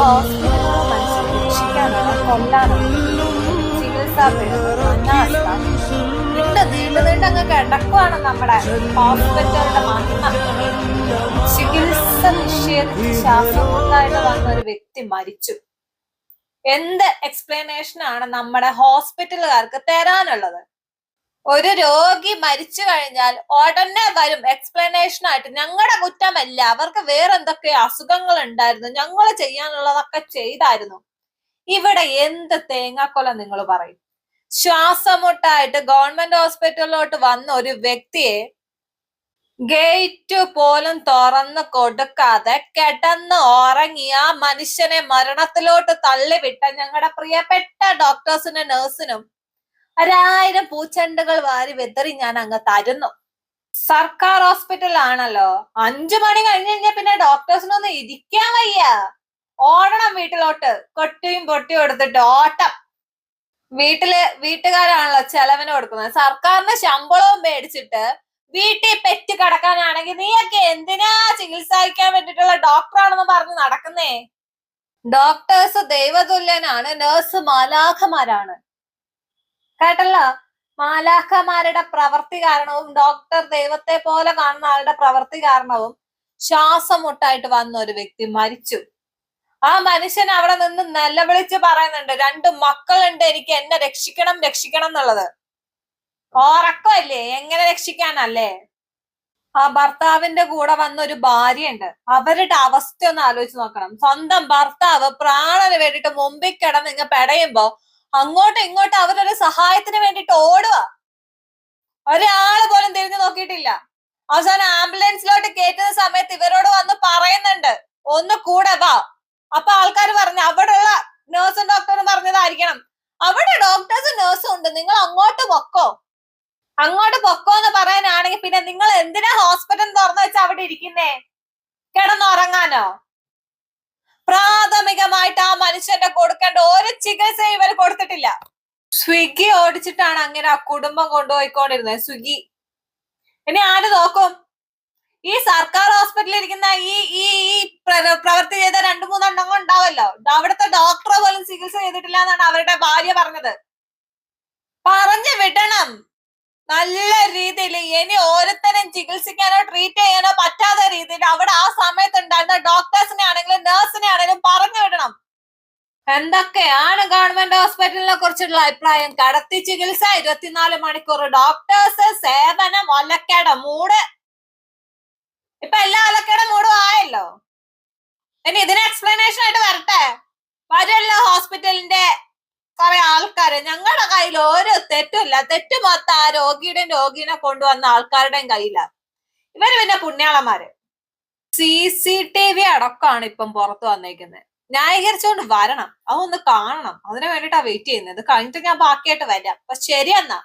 ഹോസ്പിറ്റലുകൾ മനുഷ്യരെ രക്ഷിക്കാനാണ് ചികിത്സാ പിഴവ് അനാസ്ഥ നീണ്ട അങ്ങ് കിടക്കുവാണ് നമ്മുടെ ഹോസ്പിറ്റലിന്റെ മഹിമ ചികിത്സ നിഷേധിച്ച് ശ്വാസം മുട്ടായിട്ട് വന്ന ഒരു വ്യക്തി മരിച്ചു എന്ത് എക്സ്പ്ലനേഷൻ ആണ് നമ്മുടെ ഹോസ്പിറ്റലുകാർക്ക് തരാനുള്ളത്? ഒരു രോഗി മരിച്ചു കഴിഞ്ഞാൽ ഉടനെ വരും എക്സ്പ്ലനേഷൻ ആയിട്ട് ഞങ്ങളുടെ കുറ്റമല്ല അവർക്ക് വേറെ എന്തൊക്കെ അസുഖങ്ങൾ ഉണ്ടായിരുന്നു ഞങ്ങൾ ചെയ്യാനുള്ളതൊക്കെ ചെയ്തായിരുന്നു. ഇവിടെ എന്ത് തേങ്ങാക്കൊല നിങ്ങൾ പറയും? ശ്വാസമുട്ടായിട്ട് ഗവൺമെന്റ് ഹോസ്പിറ്റലിലോട്ട് വന്ന ഒരു വ്യക്തിയെ ഗേറ്റ് പോലും തുറന്ന് കൊടുക്കാതെ കിടന്ന് ഉറങ്ങിയ മനുഷ്യനെ മരണത്തിലോട്ട് തള്ളിവിട്ട ഞങ്ങളുടെ പ്രിയപ്പെട്ട ഡോക്ടേഴ്സിനും നഴ്സിനും ഒരായിരം പൂച്ചെണ്ടുകൾ വാരി വെതറി ഞാൻ അങ്ങ് തരുന്നു. സർക്കാർ ഹോസ്പിറ്റൽ ആണല്ലോ. അഞ്ചു മണി കഴിഞ്ഞു കഴിഞ്ഞാൽ പിന്നെ ഡോക്ടേഴ്സിനൊന്നും ഇരിക്കാൻ വയ്യ. ഓടണം വീട്ടിലോട്ട്. കൊട്ടിയും പൊട്ടിയും എടുത്തിട്ട് ഓട്ടം. വീട്ടിൽ വീട്ടുകാരാണല്ലോ ചെലവിന് കൊടുക്കുന്നത്. സർക്കാരിന് ശമ്പളവും മേടിച്ചിട്ട് വീട്ടിൽ പെറ്റ് കിടക്കാനാണെങ്കിൽ നീയൊക്കെ എന്തിനാ ചികിത്സിക്കാൻ വേണ്ടിയിട്ടുള്ള ഡോക്ടറാണെന്ന് പറഞ്ഞ് നടക്കുന്നേ? ഡോക്ടേഴ്സ് ദൈവതുല്യനാണ് നേഴ്സ് മാലാഖമാരാണ്. കേട്ടല്ലോ? മാലാഖമാരുടെ പ്രവൃത്തി കാരണവും ഡോക്ടർ ദൈവത്തെ പോലെ കാണുന്ന ആളുടെ പ്രവൃത്തി കാരണവും ശ്വാസം മുട്ടായിട്ട് വന്ന ഒരു വ്യക്തി മരിച്ചു. ആ മനുഷ്യൻ അവിടെ നിന്ന് നിലവിളിച്ച് പറയുന്നുണ്ട് രണ്ട് മക്കളുണ്ട് എനിക്ക് എന്നെ രക്ഷിക്കണം രക്ഷിക്കണം എന്നുള്ളത്. ഉറക്കമല്ലേ? എങ്ങനെ രക്ഷിക്കാനല്ലേ? ആ ഭർത്താവിന്റെ കൂടെ വന്ന ഒരു ഭാര്യയുണ്ട്. അവരുടെ അവസ്ഥ ഒന്ന് ആലോചിച്ച് നോക്കണം. സ്വന്തം ഭർത്താവ് പ്രാണന് വേണ്ടിയിട്ട് മുമ്പിൽ കിടന്ന് ഇങ്ങ പെടയുമ്പോ അങ്ങോട്ടും ഇങ്ങോട്ടും അവരൊരു സഹായത്തിന് വേണ്ടിയിട്ട് ഓടുക ഒരാളെ പോലും തിരിഞ്ഞു നോക്കിയിട്ടില്ല. അവസാനം ആംബുലൻസിലോട്ട് കേറ്റുന്ന സമയത്ത് ഇവരോട് വന്ന് പറയുന്നുണ്ട് ഒന്ന് കൂടെ വാ. അപ്പൊ ആൾക്കാർ പറഞ്ഞു അവിടെയുള്ള നേഴ്സും ഡോക്ടറും പറഞ്ഞതായിരിക്കണം. അവിടെ ഡോക്ടേഴ്സും നേഴ്സും ഉണ്ട്. നിങ്ങൾ അങ്ങോട്ട് പൊക്കോ. അങ്ങോട്ട് പൊക്കോ എന്ന് പറയാനാണെങ്കിൽ പിന്നെ നിങ്ങൾ എന്തിനാ ഹോസ്പിറ്റൽ തുറന്നു വെച്ചാൽ അവിടെ ഇരിക്കുന്നേ? കിടന്നുറങ്ങാനോ? മനുഷ്യന്റെ കൊടുക്കേണ്ട ഒരു ചികിത്സ ഇവർ കൊടുത്തിട്ടില്ല. സ്വിഗ്ഗി ഓടിച്ചിട്ടാണ് അങ്ങനെ ആ കുടുംബം കൊണ്ടുപോയിക്കൊണ്ടിരുന്നത്. സ്വിഗ്ഗി. ഇനി ആര് നോക്കും? ഈ സർക്കാർ ഹോസ്പിറ്റലിൽ ഇരിക്കുന്ന ഈ ഈ ഈ പ്രവൃത്തി ചെയ്ത രണ്ടു മൂന്നെണ്ണം ഉണ്ടാവല്ലോ. അവിടുത്തെ ഡോക്ടറെ പോലും ചികിത്സ ചെയ്തിട്ടില്ല എന്നാണ് അവരുടെ ഭാര്യ പറഞ്ഞത്. പറഞ്ഞു വിടണം. നല്ല രീതിയിൽ ഇനി ഓരോരുത്തരും ചികിത്സിക്കാനോ ട്രീറ്റ് ചെയ്യാനോ പറ്റാത്ത രീതിയിൽ അവിടെ ആ സമയത്ത് ഉണ്ടായിരുന്ന ഡോക്ടേഴ്സിനെ ആണെങ്കിലും നഴ്സിനെ ആണെങ്കിലും പറഞ്ഞു വിടണം എന്തൊക്കെയാണ് ഗവൺമെന്റ് ഹോസ്പിറ്റലിനെ കുറിച്ചുള്ള അഭിപ്രായം? കടത്തി ചികിത്സ ഇരുപത്തിനാല് മണിക്കൂർ ഡോക്ടേഴ്സ് സേവനം ഒലക്കേട മൂട്. ഇപ്പൊ എല്ലാ ഒലക്കേട മൂടും ആയല്ലോ. ഇനി ഇതിന് എക്സ്പ്ലനേഷൻ ആയിട്ട് വരട്ടെ. വരല്ല ഹോസ്പിറ്റലിന്റെ കുറെ ആൾക്കാര് ഞങ്ങളുടെ കയ്യിൽ ഒരു തെറ്റുമില്ല. തെറ്റ് മൊത്തം ആ രോഗിയുടെയും രോഗീനെ കൊണ്ടുവന്ന ആൾക്കാരുടെയും കയ്യിലാണ് ഇവർ പിന്നെ പുണ്യാളന്മാര്. സി സി ടി വി അടക്കമാണ് ഇപ്പം പുറത്തു വന്നേക്കുന്നത് ന്യായീകരിച്ചുകൊണ്ട് വരണം. അതൊന്ന് കാണണം. അതിനു വേണ്ടിട്ടാ വെയിറ്റ് ചെയ്യുന്നത്. കഴിഞ്ഞിട്ട് ഞാൻ ബാക്കിയായിട്ട് വരാം. അപ്പൊ ശരി എന്നാ.